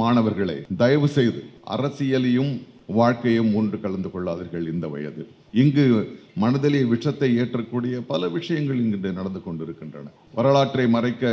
மாணவர்களே தயவு செய்து அரசியலையும் வாழ்க்கையும் ஒன்று கலந்து கொள்ளாதீர்கள் இந்த வயது. இங்கு மனதிலே விஷத்தை ஏற்றக்கூடிய பல விஷயங்கள் இங்கு நடந்து கொண்டிருக்கின்றன. வரலாற்றை மறைக்க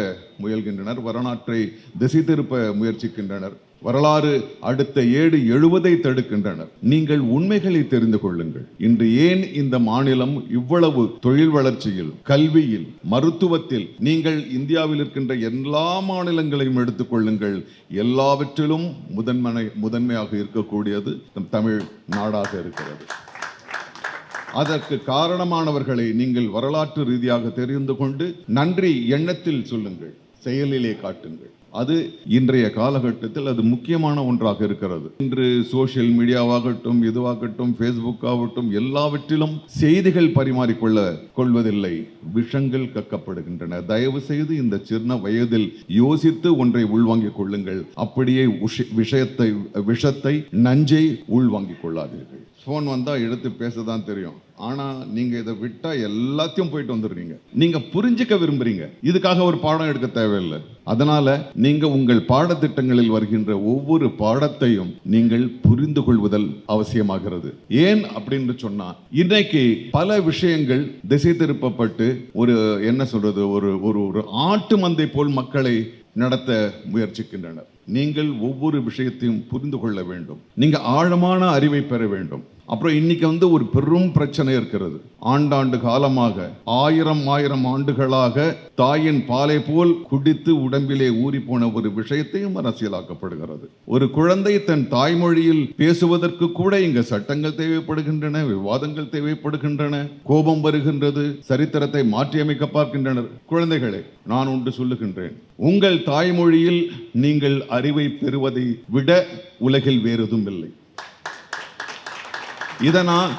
முயல்கின்றனர் வரலாற்றை திசை திருப்ப முயற்சிக்கின்றனர் வரலாறு அடுத்த ஏடு எழுவதை தடுக்கின்றனர். நீங்கள் உண்மைகளை தெரிந்து கொள்ளுங்கள். இன்று ஏன் இந்த மாநிலம் இவ்வளவு தொழில் வளர்ச்சியில் கல்வியில் மருத்துவத்தில் நீங்கள் இந்தியாவில் இருக்கின்ற எல்லா மாநிலங்களையும் எடுத்துக்கொள்ளுங்கள் எல்லாவற்றிலும் முதன்மனை முதன்மையாக இருக்கக்கூடியது நம் தமிழ் நாடாக இருக்கிறது. அதற்கு காரணமானவர்களை நீங்கள் வரலாற்று ரீதியாக தெரிந்து கொண்டு நன்றி எண்ணத்தில் சொல்லுங்கள் செயலிலே காட்டுங்கள். அது இன்றைய காலகட்டத்தில் அது முக்கியமான ஒன்றாக இருக்கிறது. இன்று சோசியல் மீடியாவாகட்டும் இதுவாகட்டும் ஃபேஸ்புக் ஆகட்டும் எல்லாவற்றிலும் செய்திகள் பரிமாறிக்கொள்ள கொள்வதில்லை. விஷங்கள் கக்கப்படுகின்றன. தயவு செய்து இந்த சின்ன வயதில் யோசித்து ஒன்றை உள்வாங்கிக் கொள்ளுங்கள். அப்படியே விஷயத்தை விஷத்தை நஞ்சை உள்வாங்கிக் கொள்ளாதீர்கள். ஃபோன் வந்தால் எடுத்து பேச தான் தெரியும். ஆனால் நீங்கள் இதை விட்டால் எல்லாத்தையும் போயிட்டு வந்துடுறீங்க. நீங்கள் புரிஞ்சுக்க விரும்புகிறீங்க இதுக்காக ஒரு பாடம் எடுக்க தேவையில்லை. அதனால் நீங்கள் உங்கள் பாடத்திட்டங்களில் வருகின்ற ஒவ்வொரு பாடத்தையும் நீங்கள் புரிந்து கொள்வதல் அவசியமாகிறது. ஏன் அப்படின்னு சொன்னால் இன்னைக்கு பல விஷயங்கள் திசை திருப்பப்பட்டு ஒரு என்ன சொல்கிறது ஒரு ஒரு ஒரு ஆட்டு மந்தை போல் மக்களை நடத்த முயற்சிக்கின்றனர். நீங்கள் ஒவ்வொரு விஷயத்தையும் புரிந்து கொள்ள வேண்டும். நீங்கள் ஆழமான அறிவை பெற வேண்டும். அப்புறம் இன்னைக்கு வந்து ஒரு பெரும் பிரச்சனை இருக்கிறது. ஆண்டாண்டு காலமாக ஆயிரம் ஆயிரம் ஆண்டுகளாக தாயின் பாலை போல் குடித்து உடம்பிலே ஊறி போன ஒரு விஷயத்தையும் அரசியலாக்கப்படுகிறது. ஒரு குழந்தை தன் தாய்மொழியில் பேசுவதற்கு கூட இங்க சட்டங்கள் தேவைப்படுகின்றன விவாதங்கள் தேவைப்படுகின்றன கோபம் வருகின்றது சரித்திரத்தை மாற்றியமைக்க பார்க்கின்றனர். குழந்தைகளே நான் ஒன்று சொல்லுகின்றேன். உங்கள் தாய்மொழியில் நீங்கள் அறிவை பெறுவதை விட உலகில் வேறு எதுவும் இல்லை. இதை நான்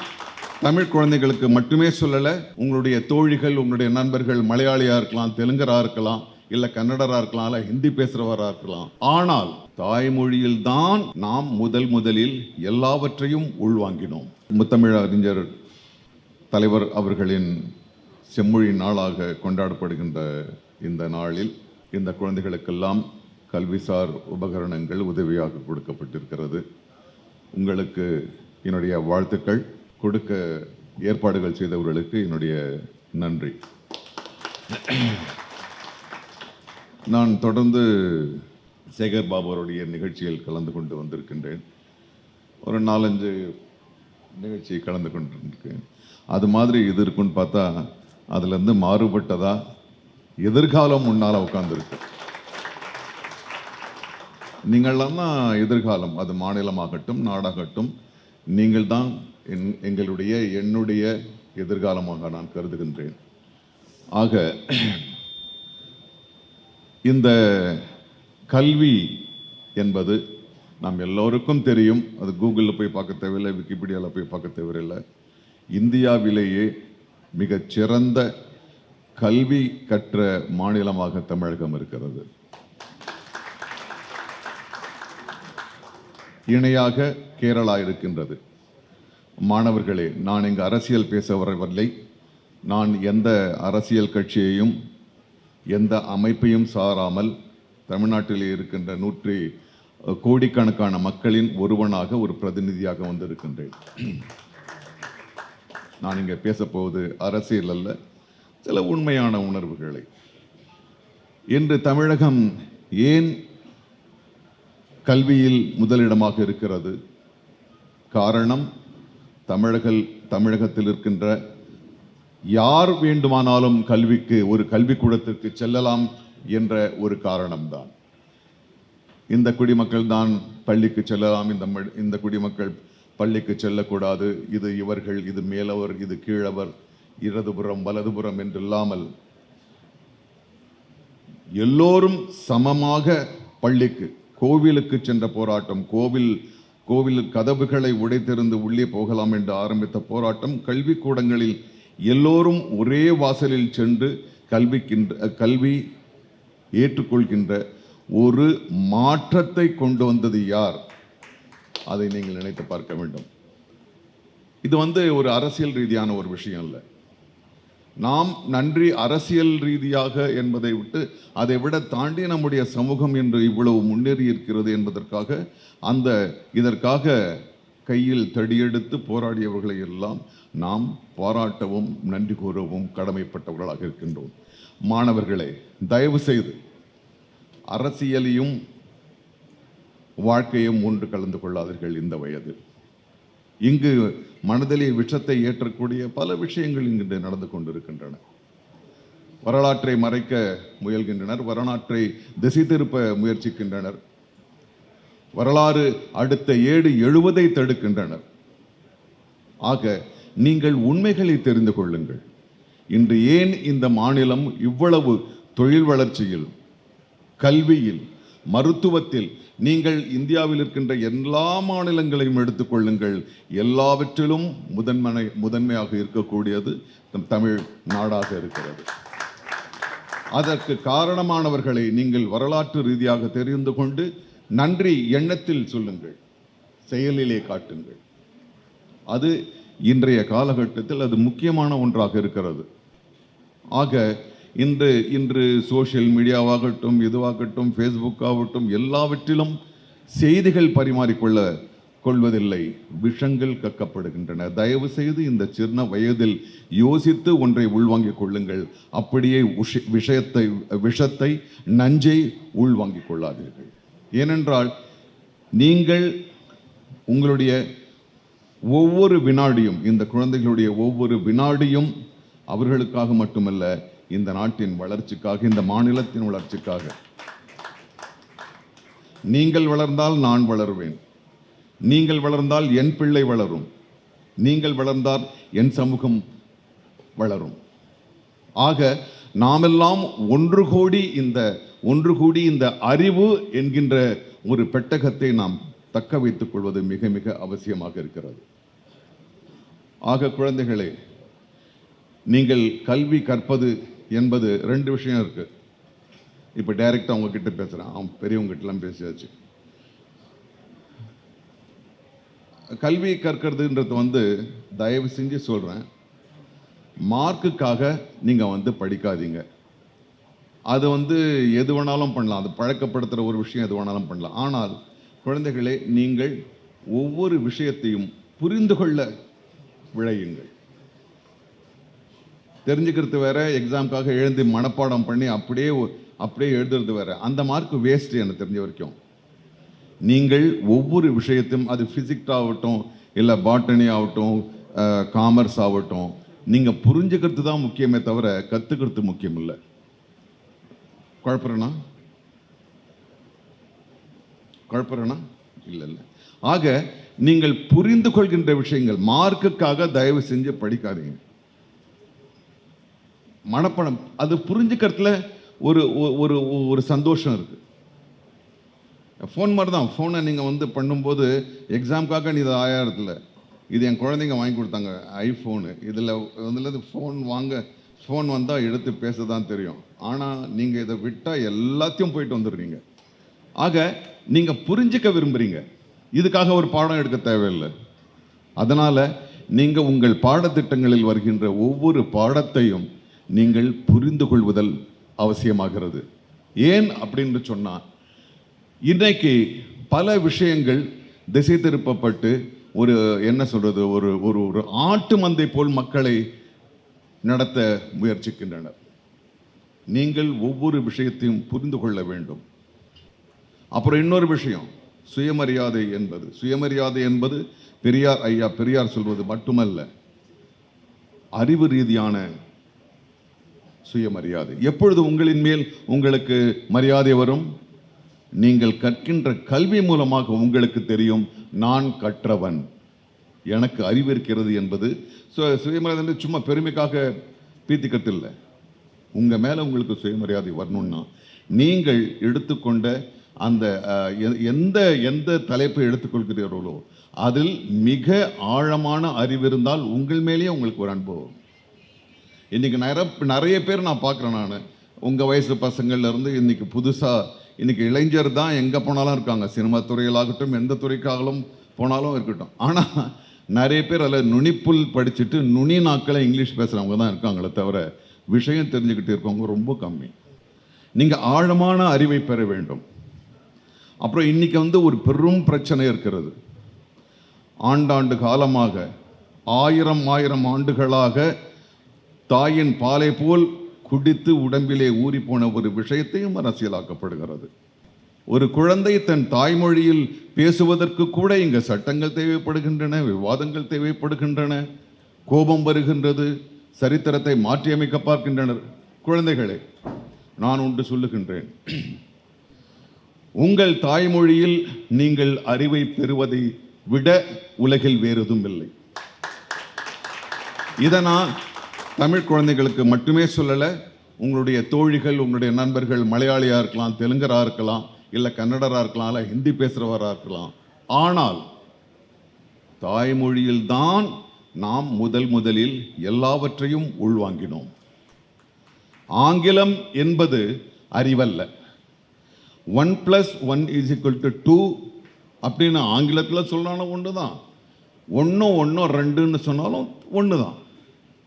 தமிழ் குழந்தைகளுக்கு மட்டுமே சொல்லலை உங்களுடைய தோழிகள் உங்களுடைய நண்பர்கள் மலையாளியாக இருக்கலாம் தெலுங்கராக இருக்கலாம் இல்லை கன்னடராக இருக்கலாம் இல்லை ஹிந்தி பேசுகிறவராக இருக்கலாம். ஆனால் தாய்மொழியில் தான் நாம் முதல் முதலில் எல்லாவற்றையும் உள்வாங்கினோம். முத்தமிழ் அறிஞர் தலைவர் அவர்களின் செம்மொழி நாளாக கொண்டாடப்படுகின்ற இந்த நாளில் இந்த குழந்தைகளுக்கெல்லாம் கல்விசார் உபகரணங்கள் உதவியாக கொடுக்கப்பட்டிருக்கிறது. உங்களுக்கு என்னுடைய வாழ்த்துக்கள். கொடுக்க ஏற்பாடுகள் செய்தவர்களுக்கு என்னுடைய நன்றி. நான் தொடர்ந்து சேகர் பாபருடைய நிகழ்ச்சியில் கலந்து கொண்டு வந்திருக்கின்றேன். ஒரு நாலஞ்சு நிகழ்ச்சி கலந்து கொண்டிருக்கேன் அது மாதிரி இது இருக்குன்னு பார்த்தா அதுலேருந்து மாறுபட்டதா? எதிர்காலம் முன்னால் உட்காந்துருக்கு நீங்கள்லாம் தான் எதிர்காலம். அது மாநிலமாகட்டும் நாடாகட்டும் நீங்கள் தான் என் எங்களுடைய என்னுடைய எதிர்காலமாக நான் கருதுகின்றேன். ஆக இந்த கல்வி என்பது நாம் எல்லோருக்கும் தெரியும். அது கூகுளில் போய் பார்க்க தேவையில்லை விக்கிபீடியாவில் போய் பார்க்க தேவையில்லை. இந்தியாவிலேயே மிகச்சிறந்த கல்வி கற்ற மாநிலமாக தமிழகம் இருக்கிறது. இணையாக கேரளா இருக்கின்றது. மாணவர்களே நான் இங்கு அரசியல் பேச வரவில்லை. நான் எந்த அரசியல் கட்சியையும் எந்த அமைப்பையும் சாராமல் தமிழ்நாட்டில் இருக்கின்ற நூற்றி கோடிக்கணக்கான மக்களின் ஒருவனாக ஒரு பிரதிநிதியாக வந்திருக்கின்றேன். நான் இங்கே பேசப்போவது அரசியல் அல்ல சில உண்மையான உணர்வுகளை. இன்று தமிழகம் ஏன் கல்வியில் முதலிடமாக இருக்கிறது. காரணம் தமிழர்கள் தமிழகத்தில் இருக்கின்ற யார் வேண்டுமானாலும் கல்விக்கு ஒரு கல்விக்கூடத்திற்கு செல்லலாம் என்ற ஒரு காரணம்தான். இந்த குடிமக்கள் தான் பள்ளிக்கு செல்லலாம் இந்த இந்த குடிமக்கள் பள்ளிக்கு செல்லக்கூடாது. இது இவர்கள் இது மேலவர் இது கீழவர் இடதுபுறம் வலதுபுறம் என்று இல்லாமல் எல்லோரும் சமமாக பள்ளிக்கு கோவிலுக்கு சென்ற போராட்டம் கோவில் கோவில் கதவுகளை உடைத்திருந்து உள்ளே போகலாம் என்று ஆரம்பித்த போராட்டம் கல்விக்கூடங்களில் எல்லோரும் ஒரே வாசலில் சென்று கல்விக்கின்ற கல்வி ஏற்றுக்கொள்கின்ற ஒரு மாற்றத்தை கொண்டு வந்தது யார்? அதை நீங்கள் நினைத்து பார்க்க வேண்டும். இது வந்து ஒரு அரசியல் ரீதியான ஒரு விஷயம் இல்லை நாம் நன்றி அரசியல் ரீதியாக என்பதை விட்டு அதை விட தாண்டி நம்முடைய சமூகம் என்று இவ்வளவு முன்னேறி இருக்கிறது என்பதற்காக அந்த இதற்காக கையில் தடியெடுத்து போராடியவர்களை எல்லாம் நாம் பாராட்டவும் நன்றி கூறவும் கடமைப்பட்டவர்களாக இருக்கின்றோம். மாணவர்களே தயவு செய்து அரசியலையும் வாழ்க்கையும் ஒன்று கலந்து கொள்ளாதீர்கள் இந்த வயது இங்கு மனதிலே விஷத்தை ஏற்றக்கூடிய பல விஷயங்கள் இங்கு நடந்து கொண்டிருக்கின்றன. வரலாற்றை மறைக்க முயல்கின்றனர் வரலாற்றை திசை திருப்ப முயற்சிக்கின்றனர். வரலாறு அடுத்த ஏடு எழுவதை தடுக்கின்றனர். ஆக நீங்கள் உண்மைகளை தெரிந்து கொள்ளுங்கள். இன்று ஏன் இந்த மாநிலம் இவ்வளவு தொழில் வளர்ச்சியில் கல்வியில் மருத்துவத்தில் நீங்கள் இந்தியாவில் இருக்கின்ற எல்லா மாநிலங்களையும் எடுத்துக்கொள்ளுங்கள். எல்லாவற்றிலும் முதன்மனை முதன்மையாக இருக்கக்கூடியது நம் தமிழ் நாடாக இருக்கிறது. அதற்கு காரணமானவர்களை நீங்கள் வரலாற்று ரீதியாக தெரிந்து கொண்டு நன்றி எண்ணத்தில் சொல்லுங்கள். செயலிலே காட்டுங்கள். அது இன்றைய காலகட்டத்தில் அது முக்கியமான ஒன்றாக இருக்கிறது. ஆக இன்று இன்று சோஷியல் மீடியாவாகட்டும் இதுவாகட்டும் ஃபேஸ்புக் ஆகட்டும் எல்லாவற்றிலும் செய்திகள் பரிமாறிக்கொள்ள கொள்வதில்லை. விஷங்கள் கக்கப்படுகின்றன. தயவு செய்து இந்த சின்ன வயதில் யோசித்து ஒன்றை உள்வாங்கிக் கொள்ளுங்கள். அப்படியே உஷ- விஷயத்தை விஷத்தை நஞ்சை உள்வாங்கிக் கொள்ளாதீர்கள். ஏனென்றால் நீங்கள் உங்களுடைய ஒவ்வொரு வினாடியும் இந்த குழந்தைகளுடைய ஒவ்வொரு வினாடியும் அவர்களுக்காக மட்டுமல்ல இந்த நாட்டின் வளர்ச்சிக்காக இந்த மாநிலத்தின் வளர்ச்சிக்காக. நீங்கள் வளர்ந்தால் நான் வளருவேன். நீங்கள் வளர்ந்தால் என் பிள்ளை வளரும். நீங்கள் வளர்ந்தால் என் சமூகம் வளரும். ஆக நாமெல்லாம் ஒன்று கூடி இந்த ஒன்று கூடி இந்த அறிவு என்கின்ற ஒரு பெட்டகத்தை நாம் தக்க வைத்துக் கொள்வது மிக மிக அவசியமாக இருக்கிறது. ஆக குழந்தைகளே நீங்கள் கல்வி கற்பது என்பது ரெண்டு விஷயம் இருக்குது இப்போ டைரெக்டாக அவங்கக்கிட்ட பேசுகிறேன் அவன் பெரியவங்ககிட்டலாம் பேசியாச்சு. கல்வி கற்கிறதுன்றது வந்து தயவு செஞ்சு சொல்கிறேன் மார்க்குக்காக நீங்கள் வந்து படிக்காதீங்க. அது வந்து எது வேணாலும் பண்ணலாம். அது பழக்கப்படுத்துகிற ஒரு விஷயம் எது வேணாலும் பண்ணலாம். ஆனால் குழந்தைகளே நீங்கள் ஒவ்வொரு விஷயத்தையும் புரிந்து கொள்ள விளையுங்கள் தெரிஞ்சுக்கிறது வேற எக்ஸாம்க்காக எழுந்து மனப்பாடம் பண்ணி அப்படியே அப்படியே எழுதுறது வேற. அந்த மார்க் வேஸ்ட் எனக்கு தெரிஞ்ச வரைக்கும். நீங்கள் ஒவ்வொரு விஷயத்தையும் அது ஃபிசிக்ஸ் ஆகட்டும் இல்லை பாட்டனி ஆகட்டும் காமர்ஸ் ஆகட்டும் நீங்கள் புரிஞ்சுக்கிறது தான் முக்கியமே தவிர கற்றுக்கிறது முக்கியம் இல்லை. குழப்பறேனா? குழப்பறேனா? இல்லை இல்லை. ஆக நீங்கள் புரிந்து கொள்கின்ற விஷயங்கள் மார்க்குக்காக தயவு செஞ்சு படிக்காதீங்க. மனப்பணம் அது புரிஞ்சுக்கிறதுல ஒரு ஒ- ஒரு ஒரு சந்தோஷம் இருக்குது ஃபோன் மாதிரி தான் ஃபோனை நீங்கள் வந்து பண்ணும்போது எக்ஸாம்க்காக நீ இது ஆயிரத்தில். இது என் குழந்தைங்க வாங்கி கொடுத்தாங்க. ஐஃபோனு இதில் வந்து ஃபோன் வாங்க ஃபோன் வந்தால் எடுத்து பேச தான் தெரியும். ஆனால் நீங்கள் இதை விட்டால் எல்லாத்தையும் போயிட்டு வந்துடுறீங்க. ஆக நீங்கள் புரிஞ்சுக்க விரும்புகிறீங்க இதுக்காக ஒரு பாடம் எடுக்க தேவையில்லை. அதனால் நீங்கள் உங்கள் பாடத்திட்டங்களில் வருகின்ற ஒவ்வொரு பாடத்தையும் நீங்கள் புரிந்து கொள்வதல் அவசியமாகிறது. ஏன் அப்படின்னு சொன்னால் இன்றைக்கு பல விஷயங்கள் திசை திருப்பப்பட்டு ஒரு என்ன சொல்கிறது ஒரு ஒரு ஒரு ஆட்டு மந்தை போல் மக்களை நடத்த முயற்சிக்கின்றனர். நீங்கள் ஒவ்வொரு விஷயத்தையும் புரிந்து கொள்ள வேண்டும். அப்புறம் இன்னொரு விஷயம் சுயமரியாதை என்பது. சுயமரியாதை என்பது பெரியார் ஐயா பெரியார் சொல்வது மட்டுமல்ல அறிவு ரீதியான சுயமரியாதை. எப்பொழுது உங்களின் மேல் உங்களுக்கு மரியாதை வரும்? நீங்கள் கற்கின்ற கல்வி மூலமாக உங்களுக்கு தெரியும் நான் கற்றவன். எனக்கு அறிவு இருக்கிறது என்பது. சுயமரியாதை சும்மா பெருமைக்காக பீத்திக்கிறது இல்லை உங்கள் மேலே உங்களுக்கு சுயமரியாதை வரணும்னா நீங்கள் எடுத்துக்கொண்ட அந்த எந்த எந்த தலைப்பை எடுத்துக்கொள்கிறீர்களோ அதில் மிக ஆழமான அறிவு இருந்தால் உங்கள் மேலேயே உங்களுக்கு ஒரு அனுபவம் இன்றைக்கி நிறைய நிறைய பேர் நான் பார்க்குறேன் நான். உங்கள் வயசு பசங்கள்லேருந்து இன்றைக்கி புதுசாக இன்றைக்கி இளைஞர் தான் எங்கே போனாலும் இருக்காங்க. சினிமா துறையிலாகட்டும் எந்த துறைக்காகலும் போனாலும் இருக்கட்டும். ஆனால் நிறைய பேர் அதில் நுனிப்புல் படிச்சுட்டு நுனி நாக்களை இங்கிலீஷ் பேசுகிறவங்க தான் இருக்காங்களே தவிர விஷயம் தெரிஞ்சுக்கிட்டு இருக்கவங்க ரொம்ப கம்மி. நீங்கள் ஆழமான அறிவை பெற வேண்டும். அப்புறம் இன்னைக்கு வந்து ஒரு பெரும் பிரச்சனை இருக்கிறது. ஆண்டாண்டு காலமாக ஆயிரம் ஆயிரம் ஆண்டுகளாக தாயின் பாலை போல் குடித்து உடம்பிலே ஊறிப்போன ஒரு விஷயத்தையும் அரசியலாக்கப்படுகிறது. ஒரு குழந்தை தன் தாய்மொழியில் பேசுவதற்கு கூட இங்கு சட்டங்கள் தேவைப்படுகின்றன விவாதங்கள் தேவைப்படுகின்றன. கோபம் வருகின்றது சரித்திரத்தை மாற்றியமைக்க பார்க்கின்றனர். குழந்தைகளே நான் ஒன்று சொல்லுகின்றேன். உங்கள் தாய்மொழியில் நீங்கள் அறிவை பெறுவதை விட உலகில் வேறு எதுவும் இல்லை. இதை நான் தமிழ் குழந்தைகளுக்கு மட்டுமே சொல்லலை உங்களுடைய தோழிகள் உங்களுடைய நண்பர்கள் மலையாளியாக இருக்கலாம் தெலுங்கராக இருக்கலாம் இல்லை கன்னடராக இருக்கலாம் இல்லை ஹிந்தி பேசுகிறவராக இருக்கலாம். ஆனால் தாய்மொழியில்தான் நாம் முதல் முதலில் எல்லாவற்றையும் உள்வாங்கினோம். ஆங்கிலம் என்பது அறிவல்ல. One plus one is equal to two அப்படின்னு ஆங்கிலத்தில் சொன்னாலும் ஒன்று தான் ஒன்றும் ஒன்றும் ரெண்டுன்னு சொன்னாலும் ஒன்று தான்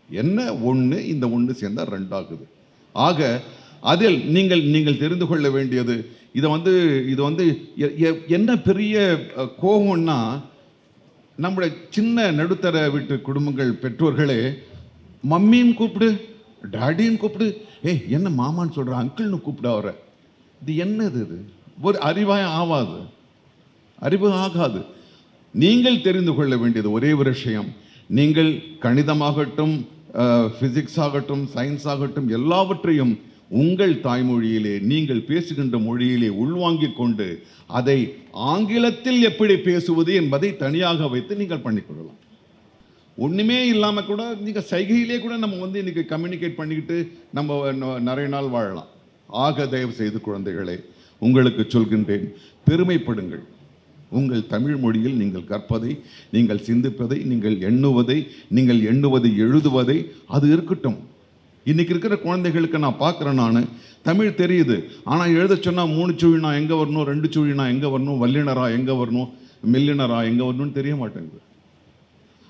என்ன ஒன்று இந்த ஒன்று சேர்ந்தால் ரெண்டாகுது. ஆக அதில் நீங்கள் நீங்கள் தெரிந்து கொள்ள வேண்டியது இதை வந்து இது வந்து எ- எ- என்ன பெரிய கோபம்னா நம்முடைய சின்ன நடுத்தர வீட்டு குடும்பங்கள் பெற்றோர்களே மம்மின்னு கூப்பிடு டாடின்னு கூப்பிடு ஏய் என்ன மாமான்னு சொல்கிற அங்கிள்னு கூப்பிட அவரை. இது என்னது இது? ஒரு அறிவாய் ஆகாது அறிவு ஆகாது. நீங்கள் தெரிந்து கொள்ள வேண்டியது ஒரே ஒரு விஷயம். நீங்கள் கணிதமாகட்டும் ஃபிசிக்ஸ் ஆகட்டும் சயின்ஸ் ஆகட்டும் எல்லாவற்றையும் உங்கள் தாய்மொழியிலே நீங்கள் பேசுகின்ற மொழியிலே உள்வாங்கிக் கொண்டு அதை ஆங்கிலத்தில் எப்படி பேசுவது என்பதை தனியாக வைத்து நீங்கள் பண்ணிக்கொள்ளலாம் ஒன்றுமே இல்லாமல் கூட நீங்கள் சைகையிலே கூட நம்ம வந்து இன்றைக்கி கம்யூனிகேட் பண்ணிக்கிட்டு நம்ம ந- நிறைய நாள் வாழலாம். ஆக தயவு செய்து குழந்தைகளே உங்களுக்கு சொல்கின்றேன் பெருமைப்படுங்கள். உங்கள் தமிழ் மொழியில் நீங்கள் கற்பதை நீங்கள் சிந்திப்பதை நீங்கள் எண்ணுவதை நீங்கள் எண்ணுவதை எழுதுவதை அது இருக்கட்டும். இன்றைக்கி இருக்கிற குழந்தைகளுக்கு நான் பார்க்குறேன் நான். தமிழ் தெரியுது. ஆனால் எழுத சொன்னால் மூணு சுழினா எங்கே வரணும் ரெண்டு சுழினா எங்கே வரணும் வல்லினரா எங்கே வரணும் மில்லினரா எங்கே வரணும்னு தெரிய மாட்டேங்குது.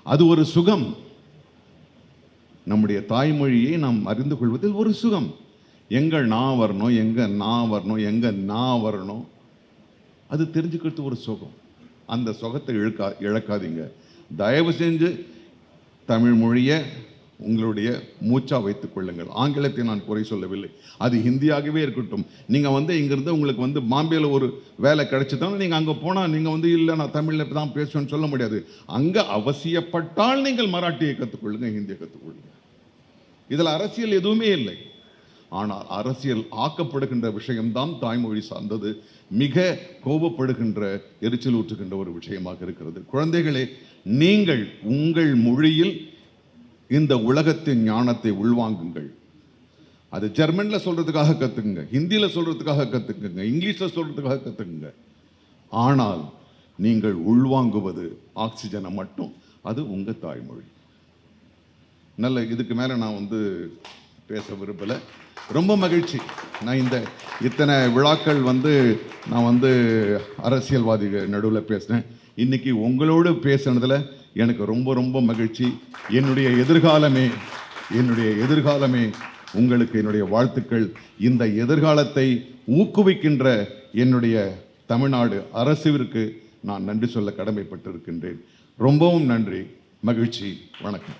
அது ஒரு சுகம். நம்முடைய தாய்மொழியை நாம் அறிந்து கொள்வதில் ஒரு சுகம். எங்கே நான் வரணும் எங்கே நான் வரணும் எங்கே நான் வரணும் அது தெரிஞ்சுக்கிறது ஒரு சுகம். அந்த சுகத்தை இழுக்கா இழக்காதீங்க. தயவு செஞ்சு தமிழ் மொழியை உங்களுடைய மூச்சா வைத்துக் கொள்ளுங்கள். ஆங்கிலத்தை நான் குறை சொல்லவில்லை. அது ஹிந்தியாகவே இருக்கட்டும். நீங்கள் வந்து இங்கேருந்து உங்களுக்கு வந்து பாம்பேயில் ஒரு வேலை கிடைச்சதாலும் நீங்கள் அங்கே போனால் நீங்கள் வந்து இல்லை நான் தமிழில் தான் பேசுவேன்னு சொல்ல முடியாது. அங்கே அவசியப்பட்டால் நீங்கள் மராட்டியை கற்றுக்கொள்ளுங்கள் ஹிந்தியை கற்றுக்கொள்ளுங்கள் இதில் அரசியல் எதுவுமே இல்லை. ஆனால் அரசியல் ஆக்கப்படுகின்ற விஷயம்தான் தாய்மொழி சார்ந்தது. மிக கோபப்படுகின்ற எரிச்சல் ஊற்றுகின்ற ஒரு விஷயமாக இருக்கிறது. குழந்தைகளே நீங்கள் உங்கள் மொழியில் இந்த உலகத்தின் ஞானத்தை உள்வாங்குங்கள். அது ஜெர்மனில் சொல்கிறதுக்காக கற்றுக்குங்க ஹிந்தியில் சொல்கிறதுக்காக கற்றுக்குங்க இங்கிலீஷில் சொல்கிறதுக்காக கற்றுக்குங்க ஆனால் நீங்கள் உள்வாங்குவது ஆக்சிஜனை மட்டும் அது உங்கள் தாய்மொழி. நல்ல இதுக்கு மேலே நான் வந்து பேச விரும்பலை. ரொம்ப மகிழ்ச்சி. நான் இந்த இத்தனை விழாக்கள் வந்து நான் வந்து அரசியல்வாதிகள் நடுவில் பேசினேன். இன்னைக்கு உங்களோடு பேசுனதில் எனக்கு ரொம்ப ரொம்ப மகிழ்ச்சி. என்னுடைய எதிர்காலமே என்னுடைய எதிர்காலமே உங்களுக்கு என்னுடைய வாழ்த்துக்கள். இந்த எதிர்காலத்தை ஊக்குவிக்கின்ற என்னுடைய தமிழ்நாடு அரசுவிற்கு நான் நன்றி சொல்ல கடமைப்பட்டிருக்கின்றேன். ரொம்பவும் நன்றி மகிழ்ச்சி வணக்கம்.